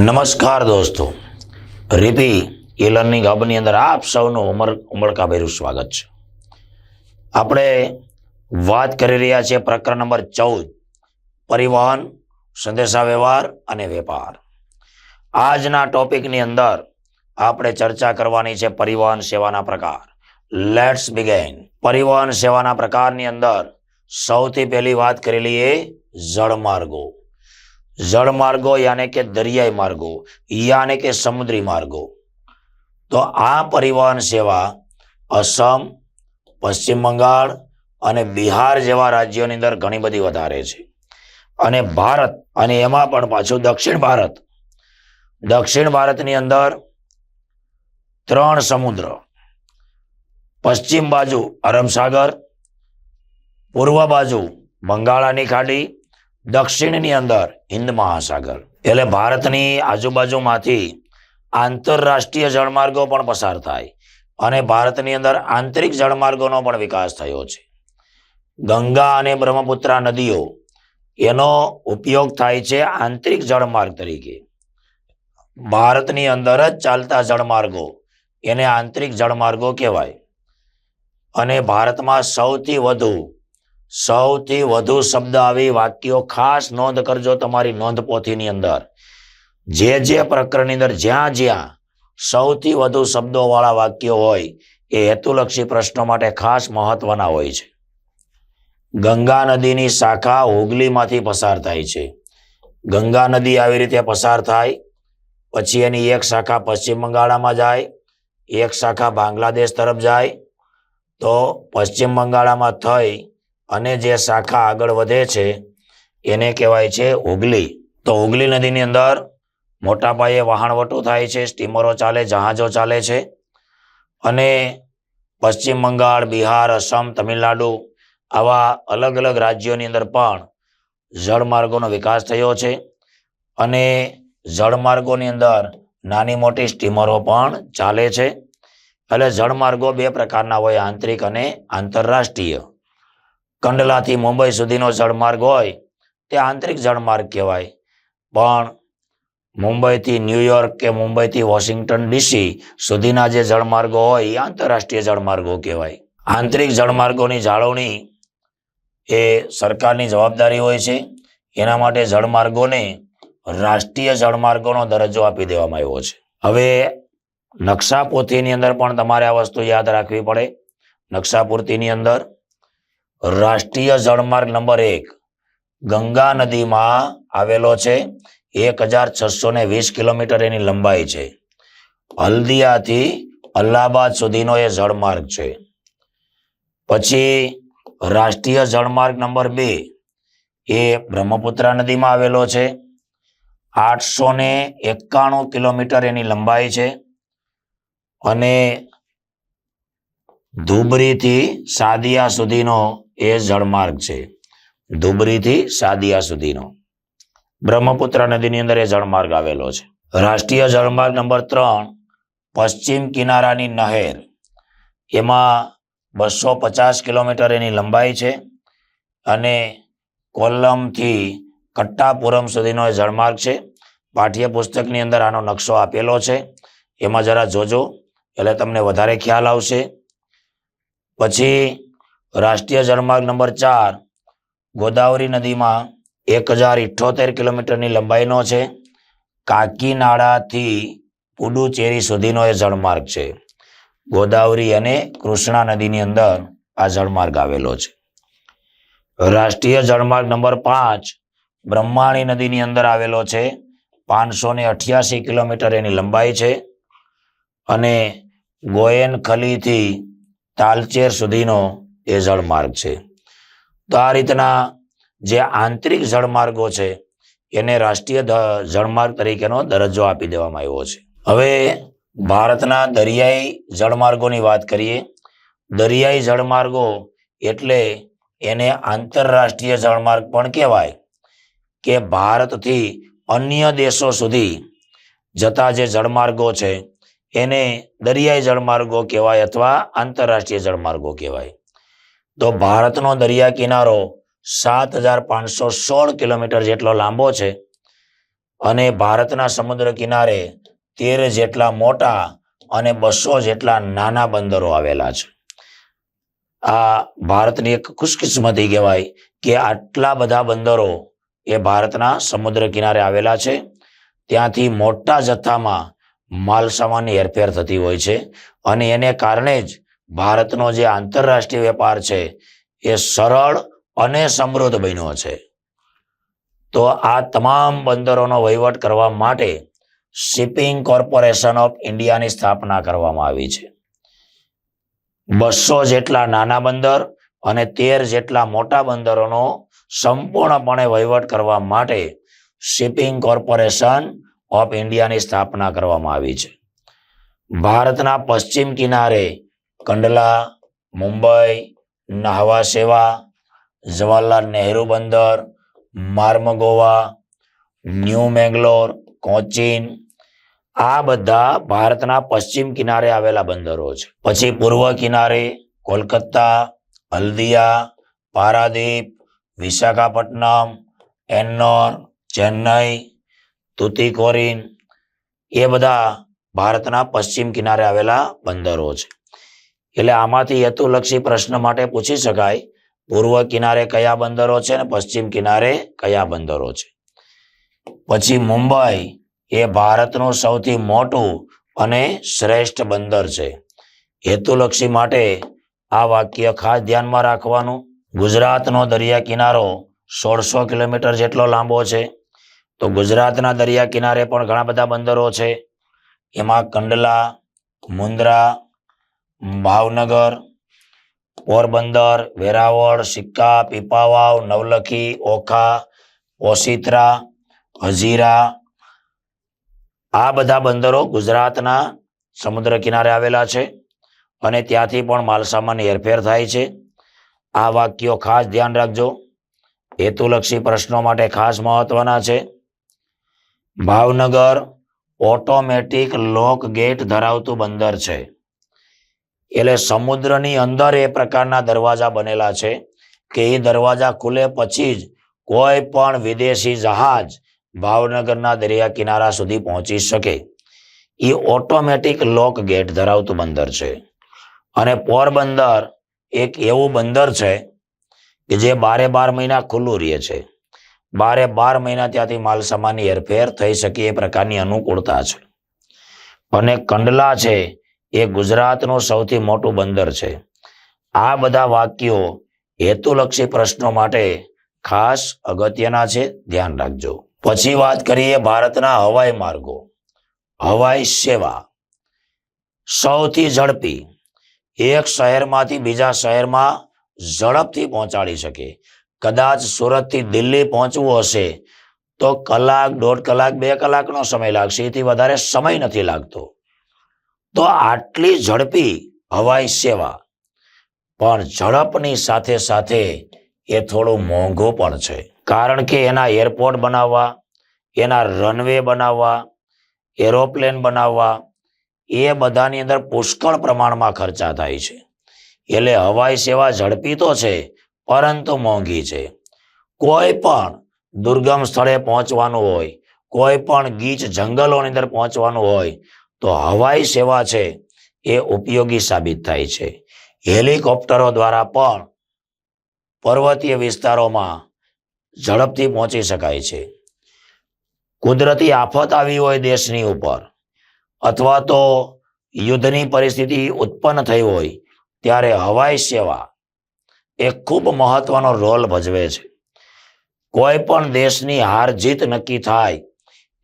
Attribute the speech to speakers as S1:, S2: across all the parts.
S1: નમસ્કાર દોસ્તો. રીતિ એ લર્નિંગ હબની અંદર આપ સૌનું ઉમર ઉમળકાભેરું સ્વાગત છે. આપણે વાત કરી રહ્યા છીએ પ્રકરણ નંબર ચૌદ, પરિવહન, સંદેશાવ્યવહાર અને વેપાર. આજના ટોપિકની અંદર આપણે ચર્ચા કરવાની છે પરિવહન સેવાના પ્રકાર. લેટ્સ બિગેન પરિવહન સેવાના પ્રકારની અંદર સૌથી પહેલી વાત કરી લઈએ જળમાર્ગો. જળમાર્ગો યાને કે દરિયાઈ માર્ગો યાને કે સમુદ્રી માર્ગો. તો આ પરિવહન સેવા અસમ પશ્ચિમ બંગાળ અને બિહાર જેવા રાજ્યોની અંદર ઘણી બધી વધારે છે. અને ભારત અને એમાં પણ પાછું દક્ષિણ ભારત. દક્ષિણ ભારતની અંદર ત્રણ સમુદ્ર. પશ્ચિમ બાજુ અરબ સાગર પૂર્વ બાજુ બંગાળાની ખાડી દક્ષિણની અંદર હિન્દ મહાસાગર. એટલે ભારતની આજુબાજુમાંથી આંતરરાષ્ટ્રીય જળમાર્ગો પણ પસાર થાય અને ભારતની અંદર આંતરિક જળમાર્ગોનો પણ વિકાસ થયો છે. ગંગા અને બ્રહ્મપુત્રા નદીઓ એનો ઉપયોગ થાય છે આંતરિક જળમાર્ગ તરીકે. ભારતની અંદર જ ચાલતા જળમાર્ગો એને આંતરિક જળમાર્ગો કહેવાય. અને ભારતમાં સૌથી વધુ સૌથી વધુ શબ્દ આવી વાક્યો ખાસ નોંધ કરજો તમારી નોંધ પોથીની અંદર. જે જે પ્રકરણની અંદર જ્યાં જ્યાં સૌથી વધુ શબ્દોવાળા વાક્યો હોય, એ હેતુલક્ષી પ્રશ્નો માટે ખાસ મહત્વના હોય છે. ગંગા નદીની શાખા હુગલીમાંથી પસાર થાય છે. ગંગા નદી આવી રીતે પસાર થાય, પછી એની એક શાખા પશ્ચિમ બંગાળામાં જાય, એક શાખા બાંગ્લાદેશ તરફ જાય, તો પશ્ચિમ બંગાળામાં થઈ અને જે શાખા આગળ વધે છે, એને કહેવાય છે હુગલી તો ઉગલી નદીની અંદર મોટા પાયે વહાણવટો થાય છે, સ્ટીમરો ચાલે, જહાજો ચાલે છે. અને પશ્ચિમ બંગાળ, બિહાર, અસમ, તમિલનાડુ આવા અલગ અલગ રાજ્યોની અંદર પણ જળમાર્ગોનો વિકાસ થયો છે. અને જળમાર્ગોની અંદર નાની મોટી સ્ટીમરો પણ ચાલે છે. એટલે જળમાર્ગો બે પ્રકારના હોય, આંતરિક અને આંતરરાષ્ટ્રીય. કંડલાથી મુંબઈ સુધીનો જળમાર્ગ હોય, તે આંતરિક જળમાર્ગ કહેવાય. પણ મુંબઈથી ન્યુયોર્ક કે મુંબઈથી વોશિંગ્ટન ડીસી સુધીના જે જળમાર્ગો હોય, એ આંતરરાષ્ટ્રીય જળમાર્ગો કહેવાય. આંતરિક જળમાર્ગોની જાળવણી એ સરકારની જવાબદારી હોય છે. એના માટે જળમાર્ગોને રાષ્ટ્રીય જળમાર્ગોનો દરજ્જો આપી દેવામાં આવ્યો છે. હવે નકશા પોથીની અંદર પણ તમારે આ વસ્તુ યાદ રાખવી પડે. નકશા પૂર્તિની અંદર રાષ્ટ્રીય જળમાર્ગ નંબર એક ગંગા નદીમાં આવેલો છે. એક હજાર છસો ને વીસ કિલોમીટર એની લંબાઈ છે. હલ્દિયાથી અલ્હાબાદ સુધીનો એ જળમાર્ગ છે. પછી રાષ્ટ્રીય જળમાર્ગ નંબર બે એ બ્રહ્મપુત્રા નદીમાં આવેલો છે. આઠસો ને એકાણું કિલોમીટર એની લંબાઈ છે. અને ધુબરીથી સાદિયા સુધીનો એ જળમાર્ગ છે. ધુબરીથી સાદિયા સુધીનો. બ્રહ્મપુત્ર નદીની અંદર એ જળમાર્ગ આવેલો છે. રાષ્ટ્રીય જળમાર્ગ નંબર ત્રણ, પશ્ચિમ કિનારાની નહેર. એમાં બસો પચાસ કિલોમીટર એની લંબાઈ છે અને કોલ્લમથી કટ્ટાપુરમ સુધીનો એ જળમાર્ગ છે. પાઠ્યપુસ્તકની અંદર આનો નકશો આપેલો છે. એમાં જરા જોજો, એટલે તમને વધારે ખ્યાલ આવશે. પછી રાષ્ટ્રીય જળમાર્ગ નંબર ચાર, ગોદાવરી નદીમાં એક હજાર ઇઠ્ઠોતેર કિલોમીટરની લંબાઈનો છે. કાકીનાડાથી પુડુચેરી સુધીનો એ જળમાર્ગ છે. ગોદાવરી અને કૃષ્ણા નદીની અંદર આ જળમાર્ગ આવેલો છે. રાષ્ટ્રીય જળમાર્ગ નંબર પાંચ, બ્રહ્માણી નદીની અંદર આવેલો છે. પાંચસો ને અઠ્યાસી કિલોમીટર એની લંબાઈ છે. અને ગોયન ખલીથી તાલચેર સુધીનો એ જળમાર્ગ છે. તો આ રીતના જે આંતરિક જળમાર્ગો છે, એને રાષ્ટ્રીય જળમાર્ગ તરીકેનો દરજ્જો આપી દેવામાં આવ્યો છે. હવે ભારતના દરિયાઈ જળમાર્ગોની વાત કરીએ. દરિયાઈ જળમાર્ગો એટલે એને આંતરરાષ્ટ્રીય જળમાર્ગ પણ કહેવાય કે ભારતથી અન્ય દેશો સુધી જતા જે જળમાર્ગો છે એને દરિયાઈ જળમાર્ગો કહેવાય અથવા આંતરરાષ્ટ્રીય જળમાર્ગો કહેવાય. તો ભારતનો દરિયા કિનારો સાત હજાર પાંચસો સોળ કિલોમીટર જેટલો લાંબો છે અને ભારતના સમુદ્ર કિનારે તેર જેટલા મોટા અને બસો જેટલા નાના બંદરો આવેલા છે. આ ભારતની એક ખુશકિસ્મતી કહેવાય કે આટલા બધા બંદરો એ ભારતના સમુદ્ર કિનારે આવેલા છે. ત્યાંથી મોટા જથ્થામાં માલ સામાનની હેરફેર થતી હોય છે અને એને કારણે જ ભારતનો જે આંતરરાષ્ટ્રીય વેપાર છે એ સરળ અને સમૃદ્ધ બન્યો છે. તો આ તમામ બંદરોનો વહીવટ કરવા માટે શિપિંગ કોર્પોરેશન ઓફ ઇન્ડિયાની સ્થાપના કરવામાં આવી છે. બસો જેટલા નાના બંદર અને તેર જેટલા મોટા બંદરોનો સંપૂર્ણપણે વહીવટ કરવા માટે શિપિંગ કોર્પોરેશન ઓફ ઇન્ડિયાની સ્થાપના કરવામાં આવી છે. ભારતના પશ્ચિમ કિનારે કંડલા, મુંબઈ, નાહવા સેવા, જવાહરલાલ નહેરુ બંદર માર્મગોવા ન્યૂ મેંગ્લોર, કોચીન, આ બધા ભારતના પશ્ચિમ કિનારે આવેલા બંદરો છે. પછી પૂર્વ કિનારે કોલકાતા, હલ્દિયા, પારાદીપ, વિશાખાપટ્ટનમ, એન્નોર, ચેન્નઈ તુતિકોરિન, એ બધા ભારતના પશ્ચિમ કિનારે આવેલા બંદરો છે. એટલે આમાંથી હેતુલક્ષી પ્રશ્ન માટે પૂછી શકાય, પૂર્વ કિનારે કયા બંદરો છે અને પશ્ચિમ કિનારે કયા બંદરો છે. પછી મુંબઈ એ ભારતનું સૌથી મોટું અને શ્રેષ્ઠ બંદર છે. હેતુલક્ષી માટે આ વાક્ય ખાસ ધ્યાનમાં રાખવાનું. ગુજરાતનો દરિયા કિનારો સોળસો કિલોમીટર જેટલો લાંબો છે. તો ગુજરાતના દરિયા કિનારે પણ ઘણા બધા બંદરો છે. એમાં કંડલા, મુન્દ્રા, ભાવનગર, પોરબંદર, વેરાવળ, સિક્કા, પીપાવાવ, નવલખી, ઓખા ઓસિત્રા હજીરા આ બધા બંદરો ગુજરાતના સમુદ્ર કિનારે આવેલા છે અને ત્યાંથી પણ માલસામાન હેરફેર થાય છે. આ વાક્યો ખાસ ધ્યાન રાખજો. હેતુલક્ષી પ્રશ્નો માટે ખાસ મહત્વના છે. ભાવનગર ઓટોમેટિક લોક ગેટ ધરાવતું બંદર છે. એટલે સમુદ્રની અંદર એ પ્રકારના દરવાજા બનેલા છે કે એ દરવાજા ખુલે પછી જ કોઈ પણ વિદેશી જહાજ ભાવનગરના દરિયા કિનારા સુધી પહોંચી શકે. એ ઓટોમેટિક લોક ગેટ ધરાવતું બંદર છે. અને પોરબંદર એક એવું બંદર છે કે જે બારે બાર મહિના ખુલ્લું રહે છે. બારે બાર મહિના ત્યાંથી માલ સામાનની હેરફેર થઈ શકે એ પ્રકારની અનુકૂળતા છે. અને કંડલા છે એ ગુજરાતનું સૌથી મોટું બંદર છે. આ બધા વાક્યો હેતુલક્ષી પ્રશ્નો માટે ખાસ અગત્યના છે, ધ્યાન રાખજો. પછી વાત કરીએ ભારતના હવાઈ માર્ગો. હવાઈ સેવા. સૌથી ઝડપી. એક શહેરમાંથી બીજા શહેરમાં ઝડપથી પહોંચાડી શકે. કદાચ સુરતથી દિલ્હી પહોંચવું હશે, તો કલાક, દોઢ કલાક, બે કલાકનો સમય લાગશે. એથી વધારે સમય નથી લાગતો. તો આટલી ઝડપી હવાઈ સેવા, પણ ઝડપની સાથે સાથે એ થોડું મોંઘું પણ છે. કારણ કે એના એરપોર્ટ બનાવવા, એના રનવે બનાવવા, એરોપ્લેન બનાવવા, એ બધાની અંદર પુષ્કળ પ્રમાણમાં ખર્ચા થાય છે. એટલે હવાઈ સેવા ઝડપી તો છે પરંતુ મોંઘી છે. કોઈ પણ દુર્ગમ સ્થળે પહોંચવાનું હોય, કોઈ પણ ગીચ જંગલોની અંદર પહોંચવાનું હોય, તો હવાઈ સેવા છે એ ઉપયોગી સાબિત થાય છે. હેલિકોપ્ટરો દ્વારા પણ પર્વતીય વિસ્તારોમાં ઝડપથી પહોંચી શકાય છે. કુદરતી આફત આવી હોય દેશની ઉપર, અથવા તો યુદ્ધની પરિસ્થિતિ ઉત્પન્ન થઈ હોય, ત્યારે હવાઈ સેવા એ ખૂબ મહત્વનો રોલ ભજવે છે. કોઈ પણ દેશની હાર જીત નક્કી થાય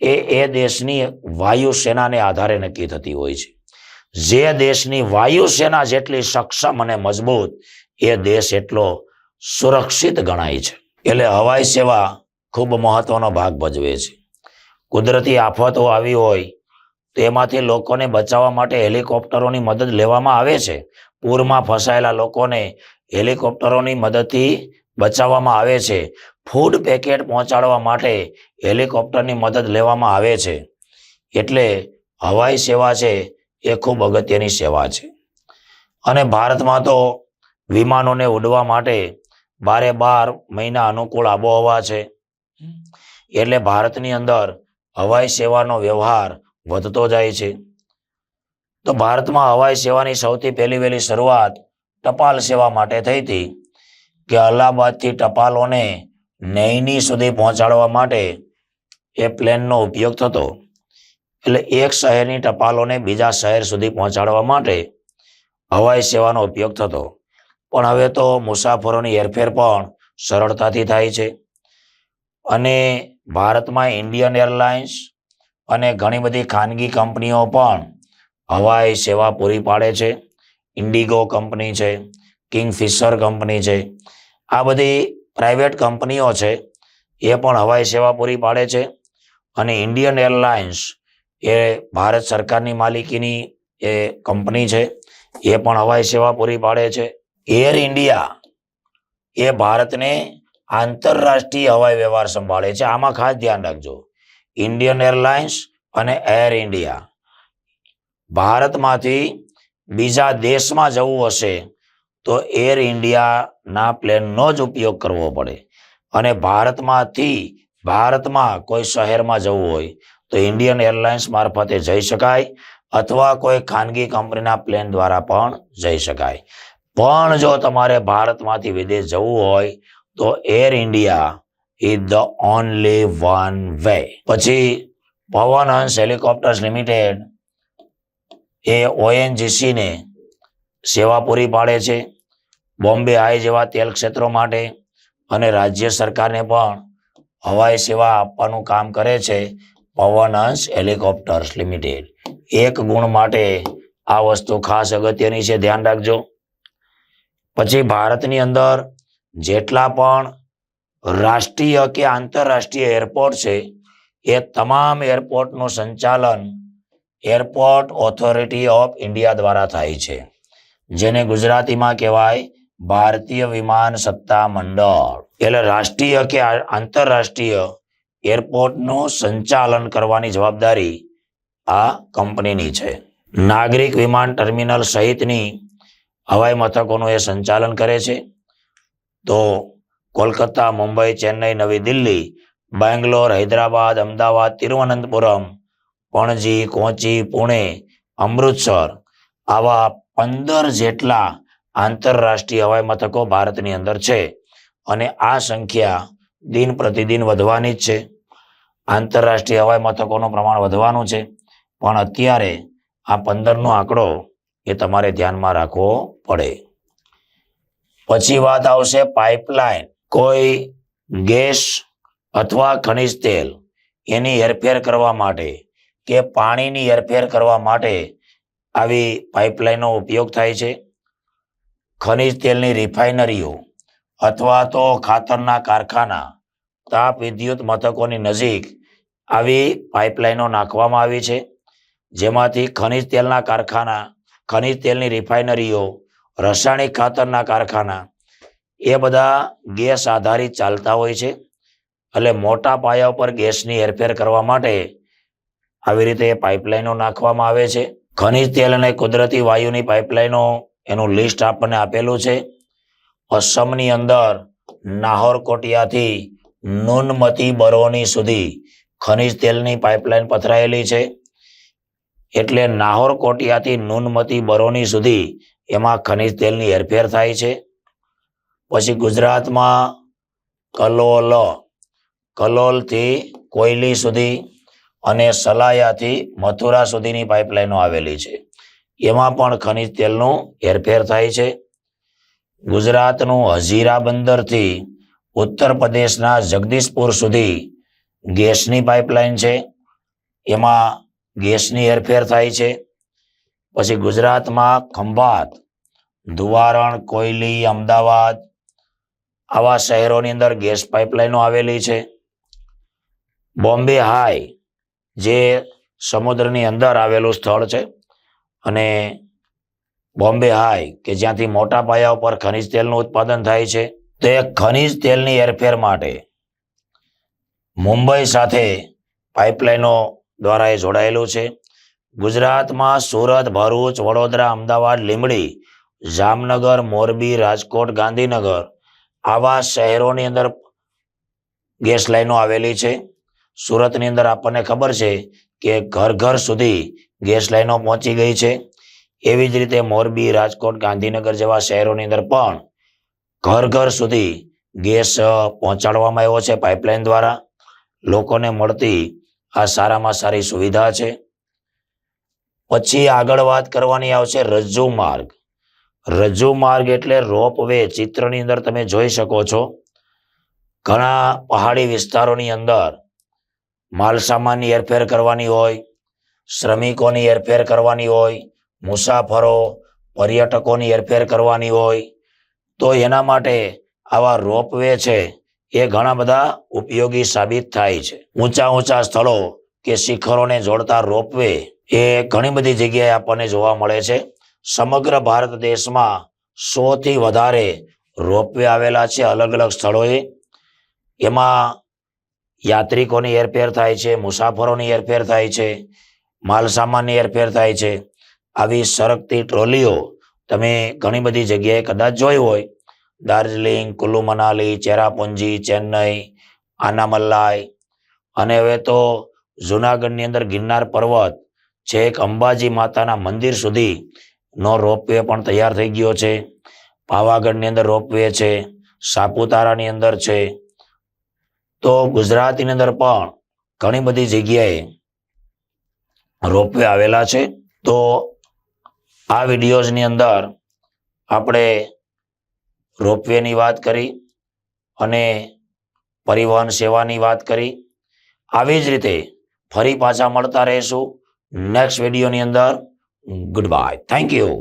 S1: એ એ દેશની વાયુસેનાને આધારે નક્કી થતી હોય છે. જે દેશની વાયુસેના જેટલી સક્ષમ અને મજબૂત, એ દેશ એટલો સુરક્ષિત ગણાય છે. એટલે હવાઈ સેવા ખૂબ મહત્વનો ભાગ ભજવે છે. કુદરતી આફતો આવી હોય તો એમાંથી લોકોને બચાવવા માટે હેલિકોપ્ટરોની મદદ લેવામાં આવે છે. પૂરમાં ફસાયેલા લોકોને હેલિકોપ્ટરોની મદદથી બચાવવામાં આવે છે. ફૂડ પેકેટ પહોંચાડવા માટે હેલિકોપ્ટરની મદદ લેવામાં આવે છે. એટલે હવાઈ સેવા છે એ ખૂબ અગત્યની સેવા છે. અને ભારતમાં તો વિમાનોને ઉડવા માટે બારે બાર મહિના અનુકૂળ આબોહવા છે. એટલે ભારતની અંદર હવાઈ સેવાનો વ્યવહાર વધતો જાય છે. તો ભારતમાં હવાઈ સેવાની સૌથી પહેલી વહેલી શરૂઆત ટપાલ સેવા માટે થઈ હતી કે અલ્હાબાદથી ટપાલોને નૈની સુધી પહોંચાડવા માટે એ પ્લેનનો ઉપયોગ થતો. એટલે એક શહેરની ટપાલોને બીજા શહેર સુધી પહોંચાડવા માટે હવાઈ સેવાનો ઉપયોગ થતો. પણ હવે તો મુસાફરોની હેરફેર પણ સરળતાથી થાય છે. અને ભારતમાં ઇન્ડિયન એરલાઇન્સ અને ઘણી બધી ખાનગી કંપનીઓ પણ હવાઈ સેવા પૂરી પાડે છે. ઇન્ડિગો કંપની છે કિંગફિશર કંપની છે, આ બધી પ્રાઇવેટ કંપનીઓ છે, એ પણ હવાઈ સેવા પૂરી પાડે છે અને ઇન્ડિયન એરલાઇન્સ એ ભારત સરકારની માલિકીની એ કંપની છે, એ પણ હવાઈ સેવા પૂરી પાડે છે. એર ઇન્ડિયા એ ભારતને આંતરરાષ્ટ્રીય હવાઈ વ્યવહાર સંભાળે છે, આમાં ખાસ ધ્યાન રાખજો. ઇન્ડિયન એરલાઇન્સ અને એર ઇન્ડિયા ભારતમાંથી બીજા દેશમાં જવું હશે, તો એર ઇન્ડિયાના પ્લેનનો જ ઉપયોગ કરવો પડે. અને ભારતમાંથી, ભારતમાં કોઈ શહેરમાં જવું હોય, તો ઇન્ડિયન એરલાઇન્સ મારફતે જઈ શકાય, અથવા કોઈ ખાનગી કંપનીના પ્લેન દ્વારા પણ જઈ શકાય. પણ જો તમારે ભારતમાંથી વિદેશ જવું હોય, તો air India is the only one way પછી, પવન હંસ હેલિકોપ્ટર્સ લિમિટેડ એ ઓએનજીસીને સેવા પૂરી પાડે છે. બોમ્બે હાઈ જેવા તેલ ક્ષેત્રો માટે અને રાજ્ય સરકારને પણ હવાઈ સેવા આપવાનું કામ કરે છે પવન હંસ હેલિકોપ્ટર્સ લિમિટેડ. એક ગુણ માટે આ વસ્તુ ખાસ અગત્યની છે, ધ્યાન રાખજો. પછી ભારતની અંદર જેટલા પણ રાષ્ટ્રીય કે આંતરરાષ્ટ્રીય એરપોર્ટ છે, એ તમામ એરપોર્ટનું સંચાલન એરપોર્ટ ઓથોરિટી ઓફ ઇન્ડિયા દ્વારા થાય છે, જેને ગુજરાતીમાં કહેવાય ભારતીય વિમાન સત્તા મંડળ. એટલે રાષ્ટ્રીય કે આંતરરાષ્ટ્રીય એરપોર્ટનું સંચાલન કરવાની જવાબદારી આ કંપનીની છે. નાગરિક વિમાન ટર્મિનલ સહિતની હવાઈ મથકોનું એ સંચાલન કરે છે. તો કોલકાતા, મુંબઈ, ચેન્નઈ, નવી દિલ્હી, બેંગ્લોર, હૈદરાબાદ, અમદાવાદ, તિરુવનંતપુરમ પણજી કોચી, પુણે, અમૃતસર આવા પંદર જેટલા આંતરરાષ્ટ્રીય હવાઈ મથકો ભારતની અંદર છે અને આ સંખ્યા દિન પ્રતિદિન વધવાની જ છે. આંતરરાષ્ટ્રીય હવાઈ મથકોનું પ્રમાણ વધવાનું છે. પણ અત્યારે આ પંદરનો આંકડો એ તમારે ધ્યાનમાં રાખવો પડે. પછી વાત આવશે પાઇપલાઇન. કોઈ ગેસ અથવા ખનિજ તેલ એની હેરફેર કરવા માટે કે પાણીની હેરફેર કરવા માટે આવી પાઇપલાઇનનો ઉપયોગ થાય છે? ખનિજ તેલની રિફાઇનરીઓ અથવા તો ખાતરના કારખાના, તાપ વિદ્યુત મથકોની નજીક આવી પાઇપલાઇનો નાખવામાં આવી છે, જેમાંથી ખનિજ તેલના કારખાના, ખનિજ તેલની રિફાઇનરીઓ, રાસાયણિક ખાતરના કારખાના, એ બધા ગેસ આધારિત ચાલતા હોય છે. એટલે મોટા પાયા ઉપર ગેસની હેરફેર કરવા માટે આવી રીતે પાઇપલાઇનો નાખવામાં આવે છે. ખનિજ તેલ અને કુદરતી વાયુની પાઇપલાઇનો એનું લિસ્ટ આપણને આપેલું છે. અસમની અંદર નાહોરકોટિયાથી નુનમતી બરોની સુધી ખનિજ તેલની પાઇપલાઇન પથરાયેલી છે. એટલે નાહોરકોટિયાથી નુનમતી બરોની સુધી એમાં ખનિજ તેલની હેરફેર થાય છે. પછી ગુજરાતમાં કલોલ, કલોલથી કોયલી સુધી અને સલાયાથી મથુરા સુધીની પાઇપલાઇનો આવેલી છે. એમાં પણ ખનિજ તેલનું હેરફેર થાય છે. ગુજરાતનું હજીરા બંદરથી ઉત્તર પ્રદેશના જગદીશપુર સુધી ગેસની પાઇપલાઇન છે. એમાં ગેસની હેરફેર થાય છે. પછી ગુજરાતમાં ખંભાત, ધુવારણ, કોયલી, અમદાવાદ આવા શહેરોની અંદર ગેસ પાઇપલાઇનો આવેલી છે. બોમ્બે હાઈ જે સમુદ્રની અંદર આવેલું સ્થળ છે અને બોમ્બે હાઈ, કે જ્યાંથી મોટા પાયા ઉપર ખનિજ તેલનું ઉત્પાદન થાય છે, તે ખનિજ તેલની હેરફેર માટે મુંબઈ સાથે પાઇપલાઇનો દ્વારા એ જોડાયેલું છે. ગુજરાતમાં સુરત, ભરૂચ, વડોદરા, અમદાવાદ, લીંબડી, જામનગર, મોરબી, રાજકોટ, ગાંધીનગર આવા શહેરોની અંદર ગેસ લાઈનો આવેલી છે. સુરતની અંદર આપણને ખબર છે કે ઘર ઘર સુધી ગેસ લાઈનો પહોંચી ગઈ છે. એવી જ રીતે મોરબી, રાજકોટ, ગાંધીનગર જેવા શહેરોની અંદર પણ ઘર ઘર સુધી ગેસ પહોંચાડવામાં આવ્યો છે પાઇપલાઇન દ્વારા. લોકોને મળતી આ સારામાં સારી સુવિધા છે. પછી આગળ વાત કરવાની આવશે રજ્જુ માર્ગ. રજ્જુ માર્ગ એટલે રોપ વે ચિત્રની અંદર તમે જોઈ શકો છો. ઘણા પહાડી વિસ્તારોની અંદર માલસામાનની હેરફેર કરવાની હોય, શ્રમિકોની હેરફેર કરવાની હોય, મુસાફરો, પર્યટકોની હેરફેર કરવાની હોય, તો એના માટે આવા રોપવે છે એ ઘણા બધા ઉપયોગી સાબિત થાય છે. ઊંચા ઊંચા સ્થળો કે શિખરોને જોડતા રોપવે એ ઘણી બધી જગ્યાએ આપણને જોવા મળે છે. સમગ્ર ભારત દેશમાં સોથી વધારે રોપવે આવેલા છે અલગ અલગ સ્થળોએ. એમાં યાત્રિકોની હેરફેર થાય છે, મુસાફરોની હેરફેર થાય છે, માલસામાનની હેરફેર થાય છે. આવી સરકતી ટ્રોલીઓ તમે ઘણી બધી જગ્યાએ કદાચ જોઈ હોય. દાર્જિલિંગ, કુલ્લુ મનાલી, ચેરાપુંજી, ચેન્નઈ આનામલ્લાઈ અને હવે તો જુનાગઢની અંદર ગિરનાર પર્વત છેક અંબાજી માતાના મંદિર સુધી નો રોપવે પણ તૈયાર થઈ ગયો છે. પાવાગઢની અંદર રોપવે છે, સાપુતારાની અંદર છે તો ગુજરાતની અંદર પણ ઘણી બધી જગ્યાએ રોપવે આવેલા છે. તો આ વિડીયોઝની અંદર આપણે રોપવેની વાત કરી અને પરિવહન સેવાની વાત કરી. આવી જ રીતે ફરી પાછા મળતા રહીશું. નેક્સ્ટ વિડીયોની અંદર ગુડ બાય થેન્ક યુ